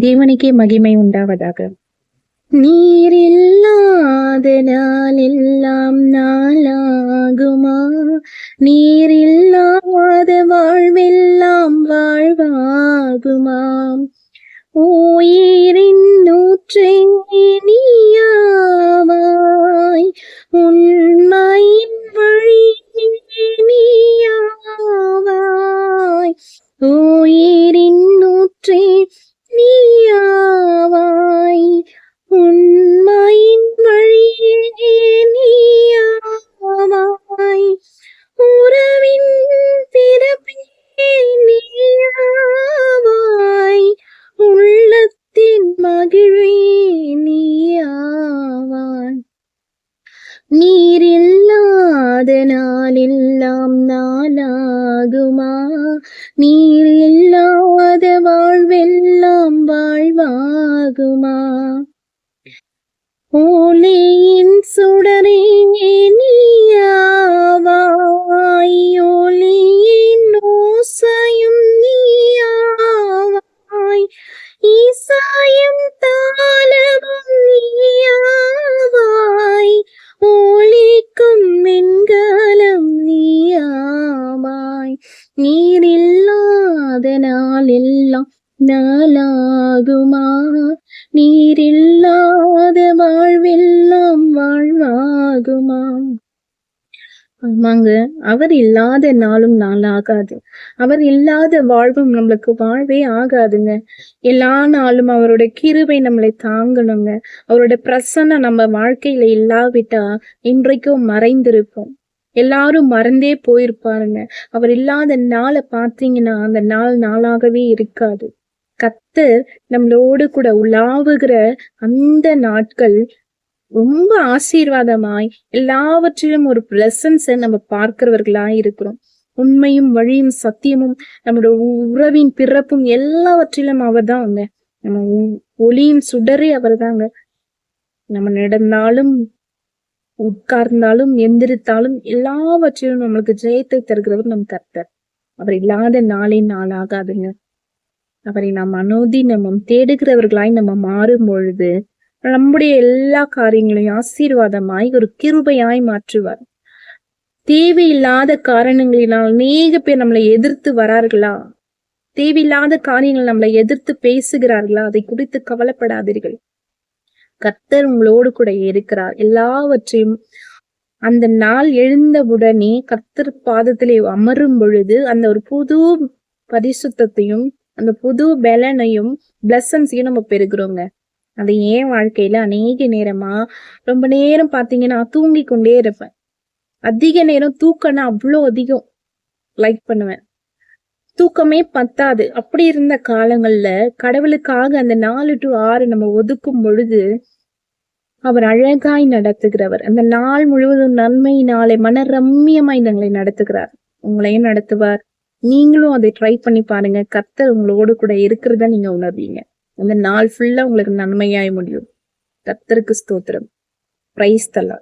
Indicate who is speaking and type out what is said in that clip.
Speaker 1: தேவனுக்கே மகிமை உண்டாவதாக. நீர் நீரில்லாத நாளெல்லாம் நாளாகுமா? நீர் இல்லாத வாழ்வெல்லாம் வாழ்வாகுமா? ஓயிரின் நூற்றே நீயாவாய் உண்மையின் வழி நீயாவாய் ஓயிரின் நீரில்லாத நாளெல்லாம் நாளாகுமா? நீர் இல்லாத வாழ்வெல்லாம் வாழ்வாகுமா? ஒளியின் சுடரே நீயாவாய். ஒளியின் ஓசையும் நீயாவாய். ஈசாயும் தாளமும் நீயாவாய். நாளெல்லாம் நாளாகுமா? நீரில்லாத வாழ்வெல்லாம் வாழ்வாகுமா? ஆமாங்க அவர் இல்லாத நாளும் நாளாகாது. அவர் இல்லாத வாழ்வும் நம்மளுக்கு வாழ்வே ஆகாதுங்க. எல்லா நாளும் அவரோட கிருவை நம்மளை தாங்கணுங்க. அவரோட பிரசன்னம் நம்ம வாழ்க்கையில இல்லாவிட்டா இன்றைக்கும் மறைந்திருப்போம். எல்லாரும் மறந்தே போயிருப்பாருங்க. அவர் இல்லாத நாளை பார்த்தீங்கன்னா அந்த நாள் நாளாகவே இருக்காது. கத்தர் நம்மளோடு கூட உலாவுகிற அந்த நாட்கள் ரொம்ப ஆசீர்வாதமாய் எல்லாவற்றிலும் ஒரு பிரசன்ஸை நம்ம பார்க்கிறவர்களா இருக்கிறோம். உண்மையும் வழியும் சத்தியமும் நம்மளோட உறவின் பிறப்பும் எல்லாவற்றிலும் அவர் தான் அவங்க நம்ம ஒ- ஒளியின் சுடரே அவர் தாங்க நம்ம நடந்தாலும் உட்கார்ந்தாலும் எந்திரித்தாலும் எல்லாவற்றிலும் நம்மளுக்கு ஜெயத்தை தருகிறவர் நம் கர்த்தர். அவர் இல்லாத நாளே நாளாகாதுங்க. அவரை நாம் அனுதினமும் தேடுகிறவர்களாய் நம்ம மாறும் பொழுது நம்முடைய எல்லா காரியங்களையும் ஆசீர்வாதமாய் ஒரு கிருபையாய் மாற்றுவார். தேவையில்லாத காரணங்களினால் அநேக பேர் நம்மளை எதிர்த்து வரார்களா? தேவையில்லாத காரியங்கள் நம்மளை எதிர்த்து பேசுகிறார்களா? அதை குறித்து கவலைப்படாதீர்கள். கர்த்தர் உங்களோடு கூட இருக்கிறார். எல்லாவற்றையும் அந்த நாள் எழுந்தவுடனே கர்த்தர் பாதத்திலே அமரும் பொழுது அந்த ஒரு புது பரிசுத்தையும் அந்த புது பலனையும் பிளஸன்ஸையும் நம்ம பெறுகிறோங்க. அது ஏன் வாழ்க்கையில அநேக நேரமா ரொம்ப நேரம் பாத்தீங்கன்னா தூங்கி கொண்டே இருப்பேன். அதிக நேரம் தூக்கம்னா அவ்வளோ அதிகம். லைக் பண்ணுவேன். தூக்கமே பத்தாது. அப்படி இருந்த காலங்கள்ல கடவுளுக்காக அந்த நாலு டு ஆறு நம்ம ஒதுக்கும் பொழுது அவர் அழகாய் நடத்துகிறவர். அந்த நாள் முழுவதும் நன்மையினாலே மன ரம்மியமாய் எங்களை நடத்துகிறார். உங்களையும் நடத்துவார். நீங்களும் அதை ட்ரை பண்ணி பாருங்க. கர்த்தர் உங்களோடு கூட இருக்கிறத நீங்க உணர்வீங்க. அந்த நாள் ஃபுல்லா உங்களுக்கு நன்மையாய் முடியும். கர்த்தருக்கு ஸ்தோத்திரம். பிரைஸ் தலா